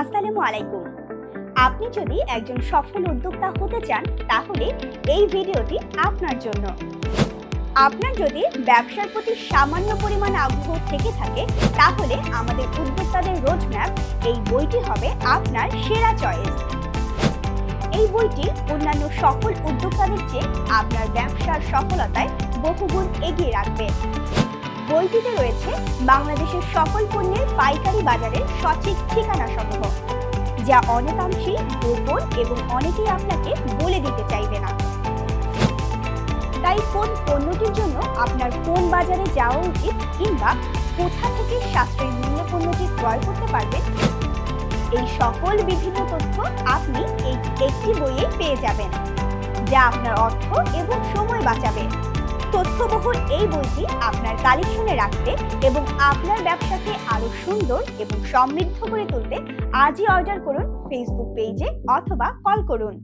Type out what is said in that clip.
আসসালামু আলাইকুম। আপনি যদি একজন সফল উদ্যোক্তা হতে চান, তাহলে এই ভিডিওটি আপনার জন্য। আপনার যদি ব্যবসার প্রতি সামান্য পরিমাণ আগ্রহ থেকে থাকে, তাহলে আমাদের উদ্যোক্তাদের রোডম্যাপ এই বইটি হবে আপনার সেরা চয়েস। এই বইটি অন্যান্য সকল উদ্যোক্তাদের চেয়ে আপনার ব্যবসার সফলতায় বহুগুণ এগিয়ে রাখবে। বইটিতে রয়েছে বাংলাদেশের সকল পণ্যের পাইকারি বাজারের সঠিক ঠিকানা সমূহ, যা অনেকাংশেই গোপন এবং অনেকেই আপনাকে বলে দিতে চাইবে না। তাই কোন পণ্যটির জন্য আপনার কোন বাজারে যাওয়া উচিত কিংবা কোথা থেকে সাশ্রয়ী মূল্যে পণ্যটি ক্রয় করতে পারবেন, এই সকল বিভিন্ন তথ্য আপনি এই একটি বইয়ে পেয়ে যাবেন, যা আপনার অর্থ এবং সময় বাঁচাবে। তথ্যবহুল এই বইটি আপনার কালেকশনে রাখতে এবং আপনার ব্যবসাকে আরও সুন্দর এবং সমৃদ্ধ করে তুলতে আজই অর্ডার করুন ফেসবুক পেজে অথবা কল করুন।